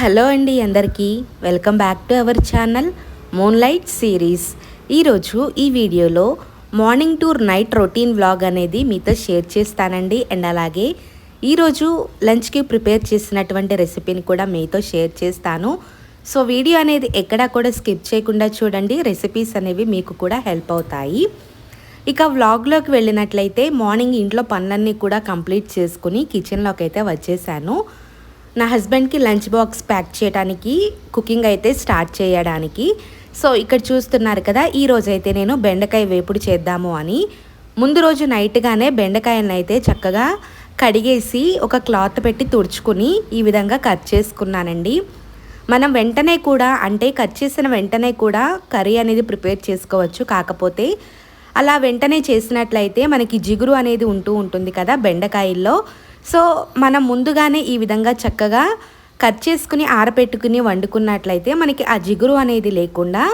Hello అండి అందరికీ. Welcome back to our channel moonlight series ఈరోజు ఈ వీడియోలో morning tour night routine vlog అనేది మీతో షేర్ చేస్తానండి. అండ్ అలాగే ఈరోజు లంచ్కి ప్రిపేర్ చేసినటువంటి రెసిపీని కూడా మీతో షేర్ చేస్తాను. సో వీడియో అనేది ఎక్కడా కూడా స్కిప్ చేయకుండా చూడండి. రెసిపీస్ అనేవి మీకు కూడా హెల్ప్ అవుతాయి. ఇక వ్లాగ్లోకి వెళ్ళినట్లయితే మార్నింగ్ ఇంట్లో పనులన్నీ కూడా కంప్లీట్ చేసుకుని కిచెన్లోకి అయితే వచ్చేసాను. నా హస్బెండ్కి లంచ్ బాక్స్ ప్యాక్ చేయడానికి కుకింగ్ అయితే స్టార్ట్ చేయడానికి. సో ఇక్కడ చూస్తున్నారు కదా ఈరోజు అయితే నేను బెండకాయ వేపుడు చేద్దాము అని. ముందు రోజు నైట్గానే బెండకాయలను అయితే చక్కగా కడిగేసి ఒక క్లాత్ పెట్టి తుడుచుకుని ఈ విధంగా కట్ చేసుకున్నానండి. మనం వెంటనే కూడా అంటే కట్ చేసిన వెంటనే కూడా కర్రీ అనేది ప్రిపేర్ చేసుకోవచ్చు. కాకపోతే అలా వెంటనే చేసినట్లయితే మనకి జిగురు అనేది ఉంటూ ఉంటుంది కదా బెండకాయల్లో. సో మనం ముందుగానే ఈ విధంగా చక్కగా కట్ చేసుకుని ఆరపెట్టుకుని వండుకున్నట్లయితే మనకి ఆ జిగురు అనేది లేకుండా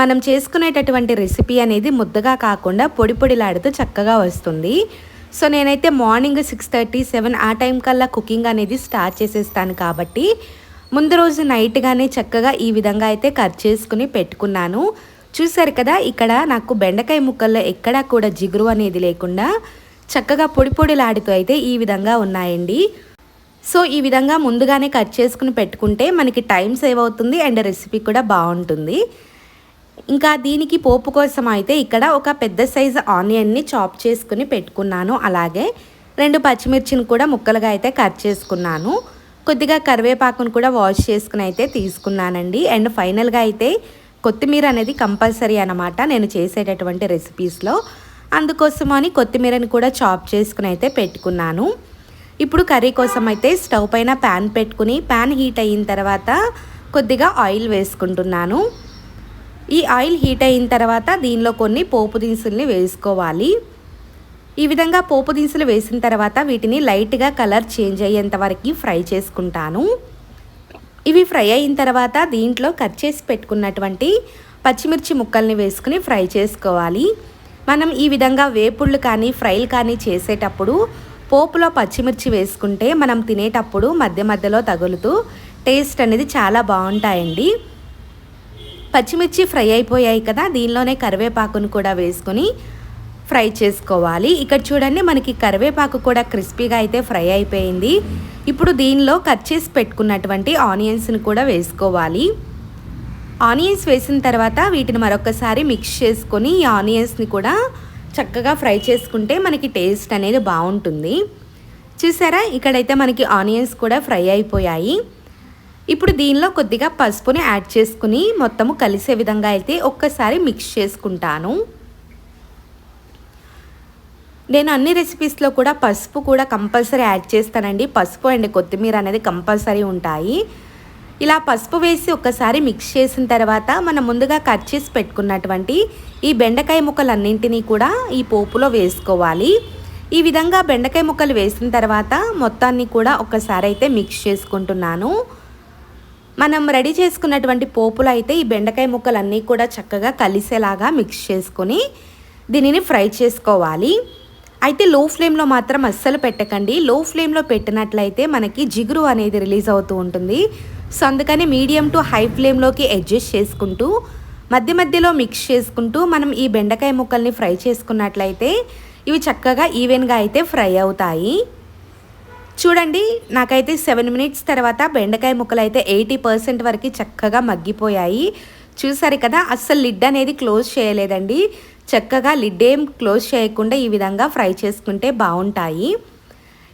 మనం చేసుకునేటటువంటి రెసిపీ అనేది ముద్దగా కాకుండా పొడి పొడిలాడుతూ చక్కగా వస్తుంది. సో నేనైతే మార్నింగ్ సిక్స్ థర్టీ సెవెన్ ఆ టైం కల్లా కుకింగ్ అనేది స్టార్ట్ చేసేస్తాను కాబట్టి ముందు రోజు నైట్గానే చక్కగా ఈ విధంగా అయితే కట్ చేసుకుని పెట్టుకున్నాను. చూసారు కదా ఇక్కడ నాకు బెండకాయ ముక్కల్లో ఎక్కడా కూడా జిగురు అనేది లేకుండా చక్కగా పొడి పొడిలాడుతూ అయితే ఈ విధంగా ఉన్నాయండి. సో ఈ విధంగా ముందుగానే కట్ చేసుకుని పెట్టుకుంటే మనకి టైం సేవ్ అవుతుంది అండ్ రెసిపీ కూడా బాగుంటుంది. ఇంకా దీనికి పోపు కోసం అయితే ఇక్కడ ఒక పెద్ద సైజు ఆనియన్ని చాప్ చేసుకుని పెట్టుకున్నాను. అలాగే రెండు పచ్చిమిర్చిని కూడా ముక్కలుగా అయితే కట్ చేసుకున్నాను. కొద్దిగా కరివేపాకును కూడా వాష్ చేసుకుని అయితే తీసుకున్నానండి. అండ్ ఫైనల్గా అయితే కొత్తిమీర అనేది కంపల్సరీ అనమాట నేను చేసేటటువంటి రెసిపీస్లో అందుకోసమని కొత్తిమీరని కూడా చాప్ చేసుకుని అయితే పెట్టుకున్నాను. ఇప్పుడు కర్రీ కోసం అయితే స్టవ్ పైన ప్యాన్ పెట్టుకుని ప్యాన్ హీట్ అయిన తర్వాత కొద్దిగా ఆయిల్ వేసుకుంటున్నాను. ఈ ఆయిల్ హీట్ అయిన తర్వాత దీనిలో కొన్ని పోపు దినుసుల్ని వేసుకోవాలి. ఈ విధంగా పోపు దినుసులు వేసిన తర్వాత వీటిని లైట్గా కలర్ చేంజ్ అయ్యేంత వరకు ఫ్రై చేసుకుంటాను. ఇవి ఫ్రై అయిన తర్వాత దీంట్లో కట్ చేసి పెట్టుకున్నటువంటి పచ్చిమిర్చి ముక్కల్ని వేసుకుని ఫ్రై చేసుకోవాలి. మనం ఈ విధంగా వేపుళ్ళు కానీ ఫ్రైలు కానీ చేసేటప్పుడు పోపులో పచ్చిమిర్చి వేసుకుంటే మనం తినేటప్పుడు మధ్య మధ్యలో తగులుతూ టేస్ట్ అనేది చాలా బాగుంటాయండి. పచ్చిమిర్చి ఫ్రై అయిపోయాయి కదా దీనిలోనే కరివేపాకును కూడా వేసుకొని ఫ్రై చేసుకోవాలి. ఇక్కడ చూడండి మనకి కరివేపాకు కూడా క్రిస్పీగా అయితే ఫ్రై అయిపోయింది. ఇప్పుడు దీనిలో కట్ చేసి పెట్టుకున్నటువంటి ఆనియన్స్ని కూడా వేసుకోవాలి. ఆనియన్స్ వేసిన తర్వాత వీటిని మరొకసారి మిక్స్ చేసుకొని ఈ ఆనియన్స్ని కూడా చక్కగా ఫ్రై చేసుకుంటే మనకి టేస్ట్ అనేది బాగుంటుంది. చూసారా? ఇక్కడైతే మనకి ఆనియన్స్ కూడా ఫ్రై అయిపోయాయి. ఇప్పుడు దీనిలో కొద్దిగా పసుపుని యాడ్ చేసుకుని మొత్తము కలిసే విధంగా అయితే ఒక్కసారి మిక్స్ చేసుకుంటాను. నేను అన్ని రెసిపీస్లో కూడా పసుపు కూడా కంపల్సరీ యాడ్ చేస్తానండి. పసుపు అండ్ కొత్తిమీర అనేది కంపల్సరీ ఉంటాయి. ఇలా పసుపు వేసి ఒకసారి మిక్స్ చేసిన తర్వాత మనం ముందుగా కట్ చేసి పెట్టుకున్నటువంటి ఈ బెండకాయ ముక్కలన్నింటినీ కూడా ఈ పోపులో వేసుకోవాలి. ఈ విధంగా బెండకాయ ముక్కలు వేసిన తర్వాత మొత్తాన్ని కూడా ఒకసారి అయితే మిక్స్ చేసుకుంటున్నాను. మనం రెడీ చేసుకున్నటువంటి పోపులో అయితే ఈ బెండకాయ ముక్కలన్నీ కూడా చక్కగా కలిసేలాగా మిక్స్ చేసుకొని దీనిని ఫ్రై చేసుకోవాలి. అయితే లో ఫ్లేమ్లో మాత్రం అస్సలు పెట్టకండి. లో ఫ్లేమ్లో పెట్టినట్లయితే మనకి జిగురు అనేది రిలీజ్ అవుతూ ఉంటుంది. సో అందుకని మీడియం టు హై ఫ్లేమ్లోకి అడ్జస్ట్ చేసుకుంటూ మధ్య మధ్యలో మిక్స్ చేసుకుంటూ మనం ఈ బెండకాయ ముక్కల్ని ఫ్రై చేసుకున్నట్లయితే ఇవి చక్కగా ఈవెన్గా అయితే ఫ్రై అవుతాయి. చూడండి నాకైతే సెవెన్ మినిట్స్ తర్వాత బెండకాయ ముక్కలు అయితే ఎయిటీ పర్సెంట్ వరకు చక్కగా మగ్గిపోయాయి. చూసారు కదా అస్సలు లిడ్ అనేది క్లోజ్ చేయలేదండి. చక్కగా లిడ్ ఏం క్లోజ్ చేయకుండా ఈ విధంగా ఫ్రై చేసుకుంటే బాగుంటాయి.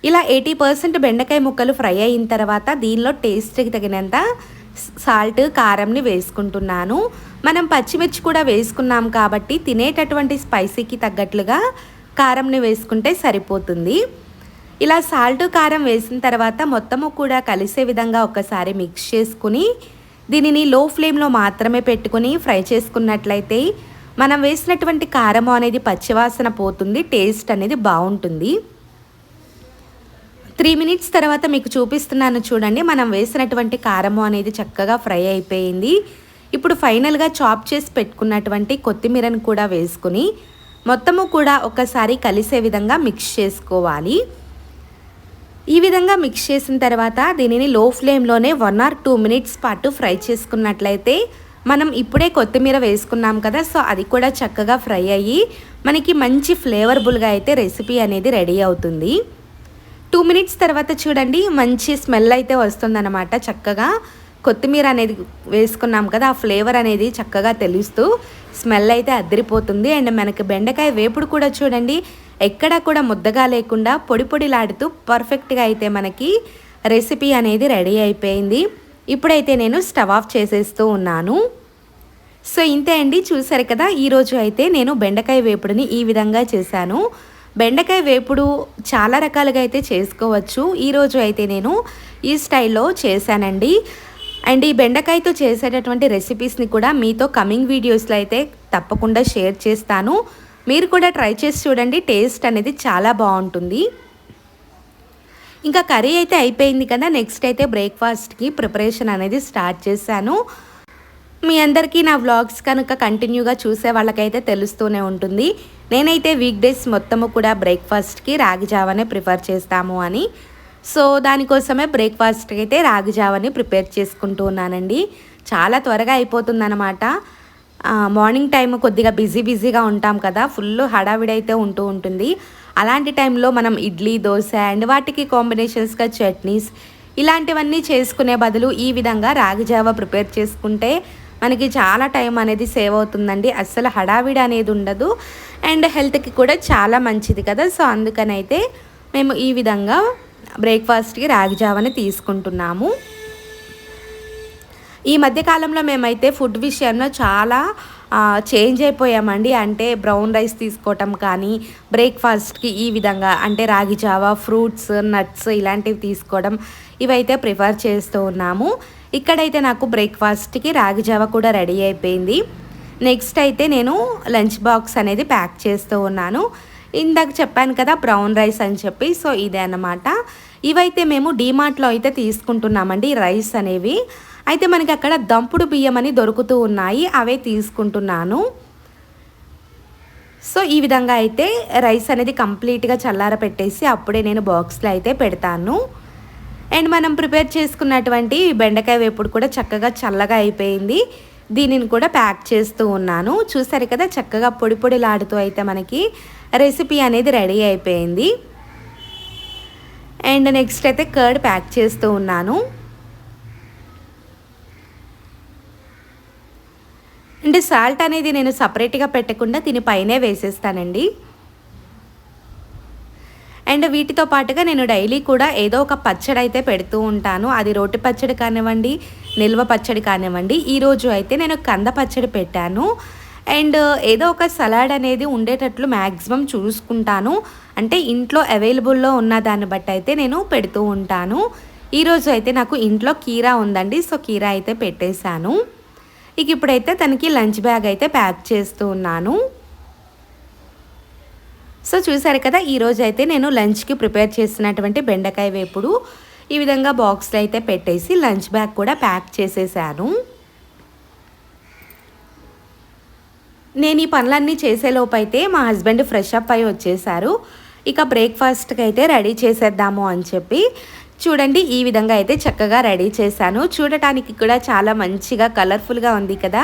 ఇలా ఎయిటీ పర్సెంట్ బెండకాయ ముక్కలు ఫ్రై అయిన తర్వాత దీనిలో టేస్ట్కి తగినంత సాల్ట్ కారంని వేసుకుంటున్నాను. మనం పచ్చిమిర్చి కూడా వేసుకున్నాం కాబట్టి తినేటటువంటి స్పైసీకి తగ్గట్లుగా కారంని వేసుకుంటే సరిపోతుంది. ఇలా సాల్ట్ కారం వేసిన తర్వాత మొత్తము కూడా కలిసే విధంగా ఒకసారి మిక్స్ చేసుకుని దీనిని లో ఫ్లేమ్లో మాత్రమే పెట్టుకుని ఫ్రై చేసుకున్నట్లయితే మనం వేసినటువంటి కారం అనేది పచ్చివాసన పోతుంది టేస్ట్ అనేది బాగుంటుంది. త్రీ మినిట్స్ తర్వాత మీకు చూపిస్తున్నాను చూడండి. మనం వేసినటువంటి కారము అనేది చక్కగా ఫ్రై అయిపోయింది. ఇప్పుడు ఫైనల్గా చాప్ చేసి పెట్టుకున్నటువంటి కొత్తిమీరను కూడా వేసుకుని మొత్తము కూడా ఒకసారి కలిసే విధంగా మిక్స్ చేసుకోవాలి. ఈ విధంగా మిక్స్ చేసిన తర్వాత దీనిని లో ఫ్లేమ్లోనే వన్ ఆర్ టూ మినిట్స్ పాటు ఫ్రై చేసుకున్నట్లయితే మనం ఇప్పుడే కొత్తిమీర వేసుకున్నాం కదా సో అది కూడా చక్కగా ఫ్రై అయ్యి మనకి మంచి ఫ్లేవర్బుల్గా అయితే రెసిపీ అనేది రెడీ అవుతుంది. టూ మినిట్స్ తర్వాత చూడండి మంచి స్మెల్ అయితే వస్తుందన్నమాట చక్కగా. కొత్తిమీర అనేది వేసుకున్నాం కదా ఆ ఫ్లేవర్ అనేది చక్కగా తెలుస్తూ స్మెల్ అయితే అద్దరిపోతుంది అండ్ మనకి బెండకాయ వేపుడు కూడా చూడండి ఎక్కడా కూడా ముద్దగా లేకుండా పొడి పొడిలాడుతూ పర్ఫెక్ట్గా అయితే మనకి రెసిపీ అనేది రెడీ అయిపోయింది. ఇప్పుడైతే నేను స్టవ్ ఆఫ్ చేసేస్తూ ఉన్నాను. సో ఇంతే అండి. చూసారు కదా ఈరోజు అయితే నేను బెండకాయ వేపుడుని ఈ విధంగా చేశాను. బెండకాయ వేపుడు చాలా రకాలుగా అయితే చేసుకోవచ్చు. ఈరోజు అయితే నేను ఈ స్టైల్లో చేశానండి. అండ్ ఈ బెండకాయతో చేసేటటువంటి రెసిపీస్ని కూడా మీతో కమింగ్ వీడియోస్లో అయితే తప్పకుండా షేర్ చేస్తాను. మీరు కూడా ట్రై చేసి చూడండి. టేస్ట్ అనేది చాలా బాగుంటుంది. ఇంకా కర్రీ అయితే అయిపోయింది కదా. నెక్స్ట్ అయితే బ్రేక్ఫాస్ట్కి ప్రిపరేషన్ అనేది స్టార్ట్ చేశాను. మీ అందరికీ నా వ్లాగ్స్ కనుక కంటిన్యూగా చూసే వాళ్ళకైతే తెలుస్తూనే ఉంటుంది. నేనైతే వీక్ డేస్ మొత్తము కూడా బ్రేక్ఫాస్ట్కి రాగి జావనే ప్రిఫర్ చేస్తాము అని. సో దానికోసమే బ్రేక్ఫాస్ట్కి అయితే రాగి జావని ప్రిపేర్ చేసుకుంటూ ఉన్నానండి. చాలా త్వరగా అయిపోతుందన్నమాట. మార్నింగ్ టైం కొద్దిగా బిజీ బిజీగా ఉంటాం కదా ఫుల్ హడావిడి అయితే ఉంటూ ఉంటుంది. అలాంటి టైంలో మనం ఇడ్లీ దోశ అండ్ వాటికి కాంబినేషన్స్గా చట్నీస్ ఇలాంటివన్నీ చేసుకునే బదులు ఈ విధంగా రాగి జావ ప్రిపేర్ చేసుకుంటే మనకి చాలా టైం అనేది సేవ్ అవుతుందండి. అస్సలు హడావిడి అనేది ఉండదు. అండ్ హెల్త్కి కూడా చాలా మంచిది కదా. సో అందుకనైతే మేము ఈ విధంగా బ్రేక్ఫాస్ట్కి రాగి జావని తీసుకుంటున్నాము. ఈ మధ్యకాలంలో మేమైతే ఫుడ్ విషయంలో చాలా చేంజ్ అయిపోయామండి. అంటే బ్రౌన్ రైస్ తీసుకోవటం కానీ బ్రేక్ఫాస్ట్కి ఈ విధంగా అంటే రాగి జావా ఫ్రూట్స్ నట్స్ ఇలాంటివి తీసుకోవడం ఇవైతే ప్రిఫర్ చేస్తూ ఉన్నాము. ఇక్కడైతే నాకు బ్రేక్ఫాస్ట్కి రాగి జావ కూడా రెడీ అయిపోయింది. నెక్స్ట్ అయితే నేను లంచ్ బాక్స్ అనేది ప్యాక్ చేస్తూ ఉన్నాను. ఇందాక చెప్పాను కదా బ్రౌన్ రైస్ అని చెప్పి సో ఇదే అన్నమాట. ఇవైతే మేము డీమార్ట్లో అయితే తీసుకుంటున్నామండి రైస్ అనేవి. అయితే మనకి అక్కడ దంపుడు బియ్యం అని దొరుకుతూ ఉన్నాయి అవే తీసుకుంటున్నాను. సో ఈ విధంగా అయితే రైస్ అనేది కంప్లీట్గా చల్లార పెట్టేసి అప్పుడే నేను బాక్స్లో అయితే పెడతాను. అండ్ మనం ప్రిపేర్ చేసుకున్నటువంటి బెండకాయ వేపుడు కూడా చక్కగా చల్లగా అయిపోయింది. దీనిని కూడా ప్యాక్ చేస్తూ ఉన్నాను. చూసారు కదా చక్కగా పొడి పొడిలాడుతూ అయితే మనకి రెసిపీ అనేది రెడీ అయిపోయింది. అండ్ నెక్స్ట్ అయితే కర్డ్ ప్యాక్ చేస్తూ ఉన్నాను. అంటే సాల్ట్ అనేది నేను సపరేట్గా పెట్టకుండా దీనిపైనే వేసేస్తానండి. అండ్ వీటితో పాటుగా నేను డైలీ కూడా ఏదో ఒక పచ్చడి అయితే పెడుతూ ఉంటాను. అది రోటి పచ్చడి కానివ్వండి నిల్వ పచ్చడి కానివ్వండి ఈరోజు అయితే నేను కంద పచ్చడి పెట్టాను. అండ్ ఏదో ఒక సలాడ్ అనేది ఉండేటట్లు మ్యాక్సిమం చూసుకుంటాను. అంటే ఇంట్లో అవైలబుల్లో ఉన్న దాన్ని బట్టి అయితే నేను పెడుతూ ఉంటాను. ఈరోజు అయితే నాకు ఇంట్లో కీరా ఉందండి సో కీరా అయితే పెట్టేశాను. ఇక ఇప్పుడైతే తనకి లంచ్ బ్యాగ్ అయితే ప్యాక్ చేస్తూ ఉన్నాను. సో చూసారు కదా ఈరోజు అయితే నేను లంచ్కి ప్రిపేర్ చేసినటువంటి బెండకాయ వేపుడు ఈ విధంగా బాక్స్లో అయితే పెట్టేసి లంచ్ బ్యాగ్ కూడా ప్యాక్ చేసేసాను. నేను ఈ పనులన్నీ చేసేలోపు అయితే మా హస్బెండ్ ఫ్రెష్ అప్ అయి వచ్చేసారు. ఇక బ్రేక్ఫాస్ట్కి అయితే రెడీ చేసేద్దాము అని చెప్పి చూడండి ఈ విధంగా అయితే చక్కగా రెడీ చేశాను. చూడటానికి కూడా చాలా మంచిగా కలర్ఫుల్గా ఉంది కదా.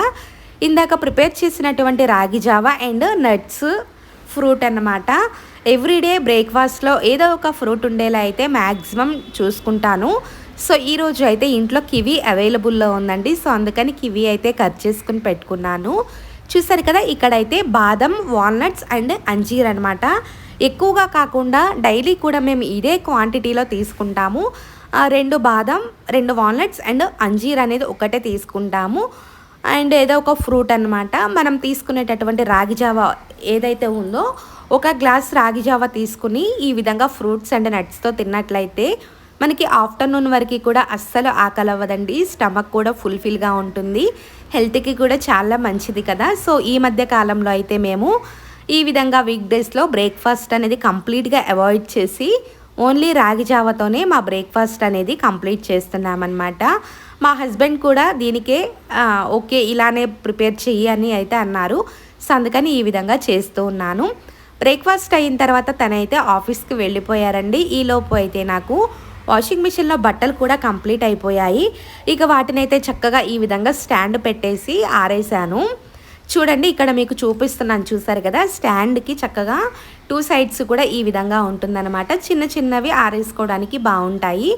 ఇందాక ప్రిపేర్ చేసినటువంటి ragi Java and nuts fruit అన్నమాట. ఎవ్రీడే బ్రేక్ఫాస్ట్లో ఏదో ఒక ఫ్రూట్ ఉండేలా అయితే మ్యాక్సిమం చూసుకుంటాను. సో ఈరోజు అయితే ఇంట్లో కివీ అవైలబుల్లో ఉందండి. సో అందుకని కివీ అయితే కట్ చేసుకుని పెట్టుకున్నాను. చూసారు కదా ఇక్కడైతే బాదం వాల్నట్స్ అండ్ అంజీర్ అనమాట ఎక్కువగా కాకుండా డైలీ కూడా మేము ఇదే క్వాంటిటీలో తీసుకుంటాము. రెండు బాదం రెండు వాల్నట్స్ అండ్ అంజీర్ అనేది ఒకటే తీసుకుంటాము. అండ్ ఏదో ఒక ఫ్రూట్ అనమాట మనం తీసుకునేటటువంటి రాగి జావ ఏదైతే ఉందో ఒక గ్లాస్ రాగి జావా తీసుకుని ఈ విధంగా ఫ్రూట్స్ అండ్ నట్స్తో తిన్నట్లయితే మనకి ఆఫ్టర్నూన్ వరకు కూడా అస్సలు ఆకలి అవ్వదండి. స్టమక్ కూడా ఫుల్ఫిల్గా ఉంటుంది. హెల్త్కి కూడా చాలా మంచిది కదా. సో ఈ మధ్య కాలంలో అయితే మేము ఈ విధంగా వీక్ డేస్లో బ్రేక్ఫాస్ట్ అనేది కంప్లీట్గా అవాయిడ్ చేసి ఓన్లీ రాగి జావతోనే మా బ్రేక్ఫాస్ట్ అనేది కంప్లీట్ చేస్తున్నామన్నమాట. మా హస్బెండ్ కూడా దీనికే ఓకే ఇలానే ప్రిపేర్ చెయ్యి అని అయితే అన్నారు. సో అందుకని ఈ విధంగా చేస్తూ ఉన్నాను. బ్రేక్ఫాస్ట్ అయిన తర్వాత తనైతే ఆఫీస్కి వెళ్ళిపోయారండి. ఈలోపు అయితే నాకు వాషింగ్ మిషన్లో బట్టలు కూడా కంప్లీట్ అయిపోయాయి. ఇక వాటినైతే చక్కగా ఈ విధంగా స్టాండ్ పెట్టేసి ఆరేసాను చూడండి ఇక్కడ మీకు చూపిస్తున్నాను చూసారు కదా? స్టాండ్కి చక్కగా టూ సైడ్స్ కూడా ఈ విధంగా ఉంటుందన్నమాట. చిన్న చిన్నవి ఆరేసుకోవడానికి బాగుంటాయి.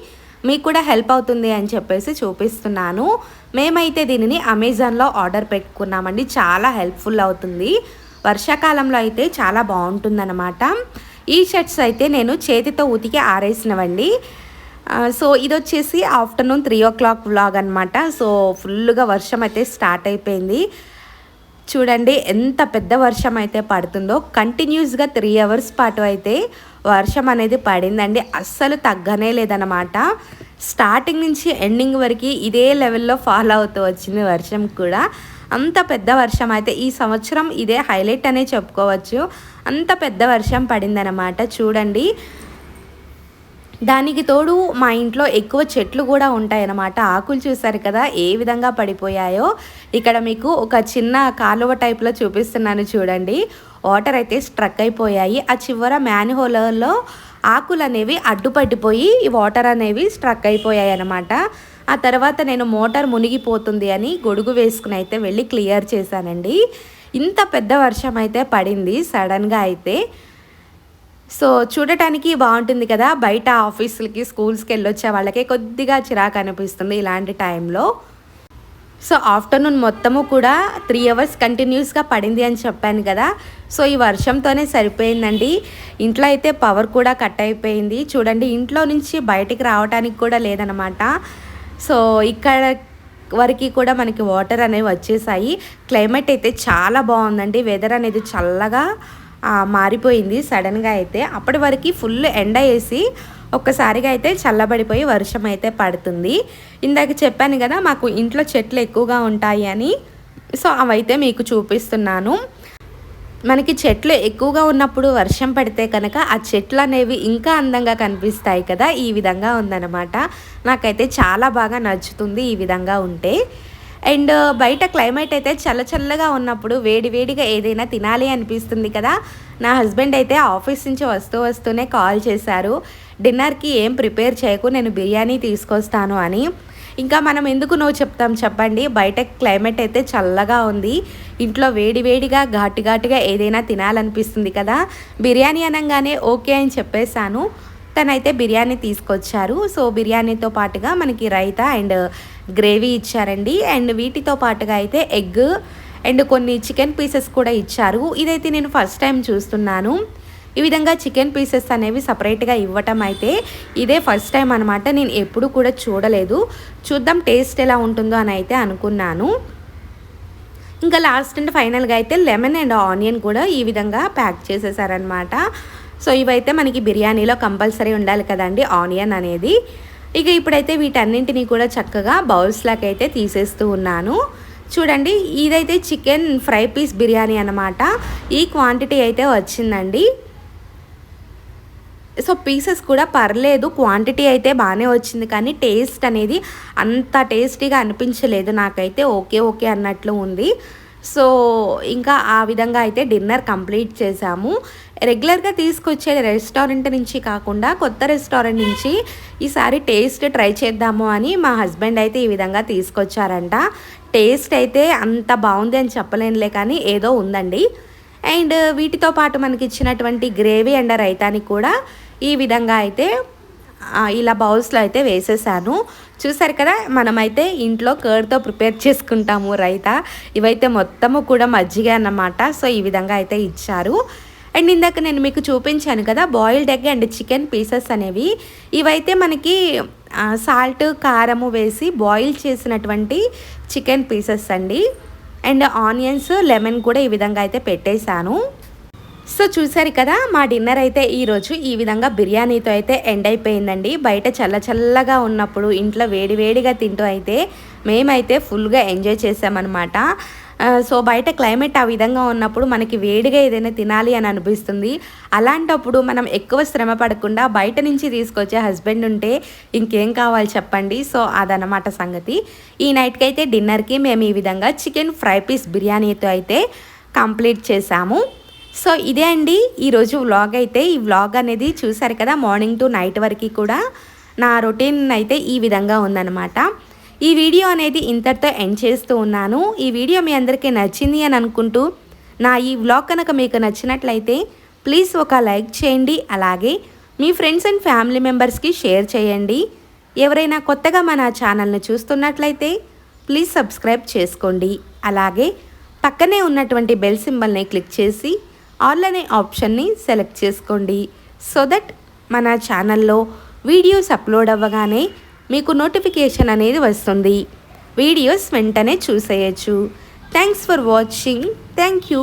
మీకు కూడా హెల్ప్ అవుతుంది అని చెప్పేసి చూపిస్తున్నాను. మేమైతే దీనిని అమెజాన్లో ఆర్డర్ పెట్టుకున్నామండి. చాలా హెల్ప్ఫుల్ అవుతుంది. వర్షాకాలంలో అయితే చాలా బాగుంటుందన్నమాట. ఈ షర్ట్స్ అయితే నేను చేతితో ఉతికి ఆరేసినవండి. సో ఇది వచ్చేసి afternoon three o'clock vlog అనమాట సో ఫుల్గా వర్షం అయితే స్టార్ట్ అయిపోయింది. చూడండి ఎంత పెద్ద వర్షం అయితే పడుతుందో కంటిన్యూస్గా త్రీ అవర్స్ పాటు అయితే వర్షం అనేది పడిందండి. అస్సలు తగ్గనే లేదనమాట స్టార్టింగ్ నుంచి ఎండింగ్ వరకు ఇదే లెవెల్లో ఫాలో అవుతూ వచ్చింది వర్షం కూడా. అంత పెద్ద వర్షం అయితే ఈ సంవత్సరం ఇదే హైలైట్ అనే చెప్పుకోవచ్చు. అంత పెద్ద వర్షం పడిందనమాట చూడండి దానికి తోడు మా ఇంట్లో ఎక్కువ చెట్లు కూడా ఉంటాయన్నమాట. ఆకులు చూసారు కదా ఏ విధంగా పడిపోయాయో. ఇక్కడ మీకు ఒక చిన్న కాలువ టైప్లో చూపిస్తున్నాను చూడండి. వాటర్ అయితే స్ట్రక్ అయిపోయాయి. ఆ చివర మ్యాన్హోలర్లో ఆకులు అనేవి అడ్డుపడిపోయి వాటర్ అనేవి స్ట్రక్ అయిపోయాయి అనమాట ఆ తర్వాత నేను మోటార్ మునిగిపోతుంది అని గొడుగు వేసుకుని అయితే వెళ్ళి క్లియర్ చేశానండి. ఇంత పెద్ద వర్షం అయితే పడింది సడన్గా అయితే. సో చూడటానికి బాగుంటుంది కదా బయట ఆఫీసులకి స్కూల్స్కి వెళ్ళొచ్చే వాళ్ళకే కొద్దిగా చిరాకు అనిపిస్తుంది ఇలాంటి టైంలో. సో ఆఫ్టర్నూన్ మొత్తము కూడా త్రీ అవర్స్ కంటిన్యూస్గా పడింది అని చెప్పాను కదా సో ఈ వర్షంతోనే సరిపోయిందండి. ఇంట్లో అయితే పవర్ కూడా కట్ అయిపోయింది. చూడండి ఇంట్లో నుంచి బయటికి రావడానికి కూడా లేదనమాట సో ఇక్కడ వరకు కూడా మనకి వాటర్ అనేవి వచ్చేసాయి. క్లైమేట్ అయితే చాలా బాగుందండి. వెదర్ అనేది చల్లగా మారిపోయింది సడన్గా అయితే. అప్పటి వరకు ఫుల్ ఎండ వేసి ఒక్కసారిగా అయితే చల్లబడిపోయి వర్షం అయితే పడుతుంది. ఇందాక చెప్పాను కదా మాకు ఇంట్లో చెట్లు ఎక్కువగా ఉంటాయి అని. సో అవైతే మీకు చూపిస్తున్నాను. మనకి చెట్లు ఎక్కువగా ఉన్నప్పుడు వర్షం పడితే కనుక ఆ చెట్లు అనేవి ఇంకా అందంగా కనిపిస్తాయి కదా ఈ విధంగా ఉందన్నమాట. నాకైతే చాలా బాగా నచ్చుతుంది ఈ విధంగా ఉంటే. అండ్ బయట క్లైమేట్ అయితే చల్ల చల్లగా ఉన్నప్పుడు వేడి వేడిగా ఏదైనా తినాలి అనిపిస్తుంది కదా. నా హస్బెండ్ అయితే ఆఫీస్ నుంచి వస్తూ వస్తూనే కాల్ చేశారు. డిన్నర్కి ఏం ప్రిపేర్ చేయకు నేను బిర్యానీ తీసుకొస్తాను అని. ఇంకా మనం ఎందుకు నువ్వు చెప్తాం చెప్పండి. బయట క్లైమేట్ అయితే చల్లగా ఉంది. ఇంట్లో వేడి వేడిగా ఘాటు ఘాటుగా ఏదైనా తినాలనిపిస్తుంది కదా. బిర్యానీ అనగానే ఓకే అని చెప్పేశాను. తనైతే బిర్యానీ తీసుకొచ్చారు. సో బిర్యానీతో పాటుగా మనకి రైతా అండ్ గ్రేవీ ఇచ్చారండి. అండ్ వీటితో పాటుగా అయితే ఎగ్ అండ్ కొన్ని చికెన్ పీసెస్ కూడా ఇచ్చారు. ఇదైతే నేను ఫస్ట్ టైం చూస్తున్నాను. ఈ విధంగా చికెన్ పీసెస్ అనేవి సపరేట్గా ఇవ్వటం అయితే ఇదే ఫస్ట్ టైం అనమాట నేను ఎప్పుడు కూడా చూడలేదు. చూద్దాం టేస్ట్ ఎలా ఉంటుందో అని అయితే అనుకున్నాను. ఇంకా లాస్ట్ అండ్ ఫైనల్గా అయితే లెమన్ అండ్ ఆనియన్ కూడా ఈ విధంగా ప్యాక్ చేసేసారనమాట సో ఇవైతే మనకి బిర్యానీలో కంపల్సరీ ఉండాలి కదండి ఆనియన్ అనేది. ఇక ఇప్పుడైతే వీటన్నింటినీ కూడా చక్కగా బౌల్స్లోకి అయితే తీసేస్తూ ఉన్నాను. చూడండి ఇదైతే చికెన్ ఫ్రై పీస్ బిర్యానీ అనమాట ఈ క్వాంటిటీ అయితే వచ్చిందండి. సో పీసెస్ కూడా పర్లేదు క్వాంటిటీ అయితే బాగానే వచ్చింది కానీ టేస్ట్ అనేది అంత టేస్టీగా అనిపించలేదు. నాకైతే ఓకే ఓకే అన్నట్లు ఉంది. సో ఇంకా ఆ విధంగా అయితే డిన్నర్ కంప్లీట్ చేసాము రెగ్యులర్గా తీసుకొచ్చే రెస్టారెంట్ నుంచి కాకుండా కొత్త రెస్టారెంట్ నుంచి ఈసారి టేస్ట్ ట్రై చేద్దాము అని మా హస్బెండ్ అయితే ఈ విధంగా తీసుకొచ్చారంట. టేస్ట్ అయితే అంత బాగుంది అని చెప్పలేనులే కానీ ఏదో ఉందండి. అండ్ వీటితో పాటు మనకి ఇచ్చినటువంటి గ్రేవీ అండ్ రైతాని కూడా ఈ విధంగా అయితే ఇలా బౌల్స్లో అయితే వేసేసాను. చూసారు కదా మనమైతే ఇంట్లో కర్డ్తో ప్రిపేర్ చేసుకుంటాము రైతా. ఇవైతే మొత్తము కూడా మజ్జిగ అన్నమాట. సో ఈ విధంగా అయితే ఇచ్చారు. అండ్ ఇందాక నేను మీకు చూపించాను కదా boiled egg and chicken pieces అనేవి. ఇవైతే మనకి సాల్ట్ కారము వేసి బాయిల్ చేసినటువంటి చికెన్ పీసెస్ అండి. అండ్ ఆనియన్స్ లెమన్ కూడా ఈ విధంగా అయితే పెట్టేశాను. సో చూసారు కదా మా డిన్నర్ అయితే ఈరోజు ఈ విధంగా బిర్యానీతో అయితే ఎండ్ అయిపోయిందండి. బయట చల్ల చల్లగా ఉన్నప్పుడు ఇంట్లో వేడివేడిగా తింటూ అయితే మేమైతే ఫుల్గా ఎంజాయ్ చేసామన్నమాట సో బయట క్లైమేట్ ఆ విధంగా ఉన్నప్పుడు మనకి వేడిగా ఏదైనా తినాలి అని అనిపిస్తుంది. అలాంటప్పుడు మనం ఎక్కువ శ్రమ పడకుండా బయట నుంచి తీసుకొచ్చే హస్బెండ్ ఉంటే ఇంకేం కావాలి చెప్పండి? సో అదనమాట సంగతి. ఈ నైట్కి అయితే డిన్నర్కి మేము ఈ విధంగా చికెన్ ఫ్రై పీస్ బిర్యానీతో అయితే కంప్లీట్ చేసాము. సో ఇదే అండి. ఈరోజు వ్లాగ్ అయితే ఈ వ్లాగ్ అనేది చూసారు కదా మార్నింగ్ టు నైట్ వరకు కూడా నా రొటీన్ అయితే ఈ విధంగా ఉందన్నమాట. ఈ వీడియో అనేది ఇంతటితో ఎండ్ చేస్తూ ఉన్నాను. ఈ వీడియో మీ అందరికీ నచ్చింది అని అనుకుంటూ నా ఈ వ్లాగ్ కనుక మీకు నచ్చినట్లయితే ప్లీజ్ ఒక లైక్ చేయండి. అలాగే మీ ఫ్రెండ్స్ అండ్ ఫ్యామిలీ మెంబర్స్కి షేర్ చేయండి. ఎవరైనా కొత్తగా మన ఛానల్ని చూస్తున్నట్లయితే ప్లీజ్ సబ్స్క్రైబ్ చేసుకోండి. అలాగే పక్కనే ఉన్నటువంటి బెల్ సింబల్ని క్లిక్ చేసి ఆల్ అనే ఆప్షన్ని సెలెక్ట్ చేసుకోండి. సో దట్ మన ఛానల్లో వీడియోస్ అప్లోడ్ అవ్వగానే మీకు నోటిఫికేషన్ అనేది వస్తుంది. వీడియోస్ వెంటనే చూసేయచ్చు. Thanks for watching thank you